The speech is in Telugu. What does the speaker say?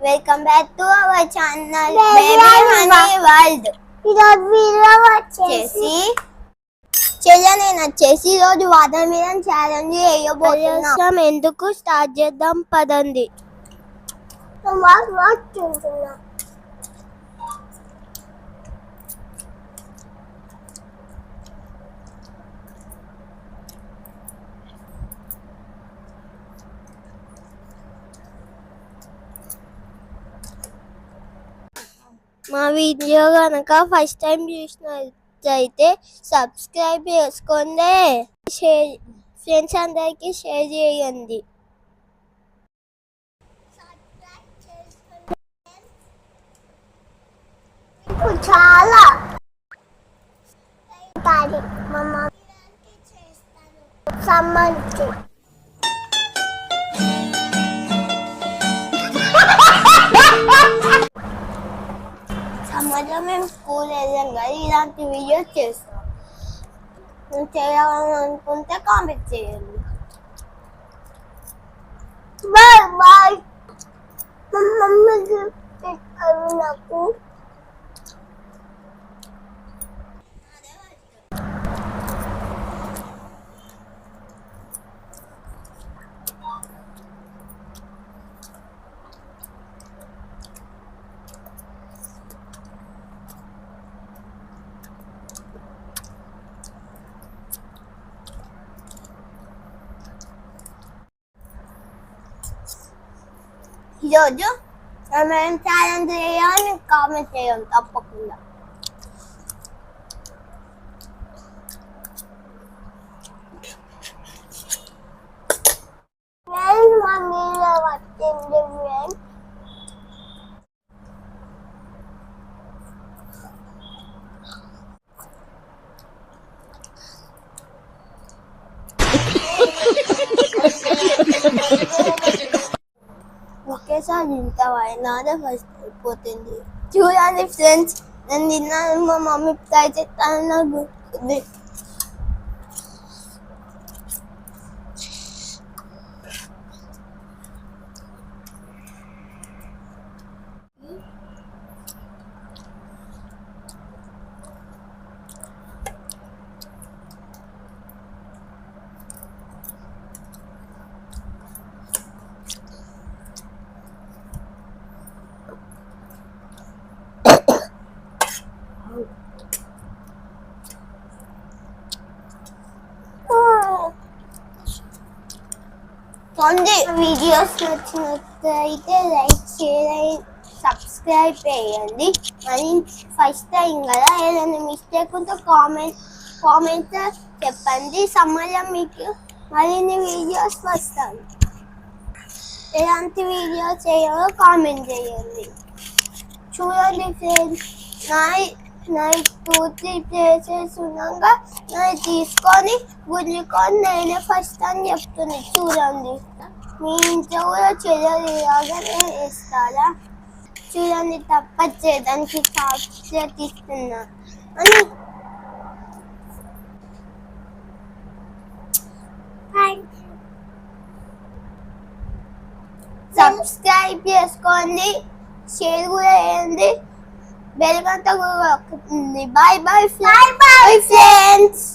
Welcome back to our channel baby honey world ఈరోజు వీడియో వచ్చేసి చేసి చెల్లి నేను వచ్చేసి ఈరోజు వాటర్ మీద ఛాలెంజ్ వేయబోతున్నాం ఎందుకు స్టార్ట్ చేద్దాం పదండి. తింటున్నా మా వీడియో కనుక ఫస్ట్ టైం చూసినట్లయితే సబ్స్క్రైబ్ చేసుకోండి. షేర్ ఫ్రెండ్స్ అందరికీ షేర్ చేయండి. చాలా మా సంబంధించి సమాజం మేము స్కూల్ వెళ్ళాం కదా ఇలాంటి వీడియోస్ చేస్తాం నువ్వు చేయాలని అనుకుంటే కామెంట్ చేయండి బాయ్ బాయ్ మా మమ్మీ పెట్టారు నాకు ఈరోజు మేము ఛాలెంజ్ చేయాలని కామెంట్ చేయండి తప్పకుండా అది ఇంత నాదే ఫస్ట్ అయిపోతుంది. చూడండి ఫ్రెండ్స్ నేను తిన్నాను మా మమ్మీ ట్రై చేస్తాను నాకు పొంది వీడియోస్ నచ్చినట్లయితే లైక్ షేర్ సబ్స్క్రైబ్ చేయండి మరి ఫస్ట్ టైం కదా ఏదైనా మిస్టేక్ ఉంటే కామెంట్ కామెంట్ చెప్పండి సమయం మీకు మరిన్ని వీడియోస్ వస్తాయి ఎలాంటి వీడియోస్ చేయాలో కామెంట్ చేయండి చూడండి ఫ్రెండ్స్ నా నా టూ త్రీ ప్లేసెస్ ఉన్నాక నేను తీసుకొని గుద్దుకొని నేనే ఫస్ట్ అని చెప్తుంది చూడండి. మీ ఇంట్లో కూడా చెల్లెలు ఇలాగనే వేస్తారా? చూడండి తప్పచ్చేదానికి సాక్షిగా తీస్తున్నా అని సబ్స్క్రైబ్ చేసుకోండి. షేర్ కూడా చేయండి. బెల్ గంట కూడా bye bye bye bye friends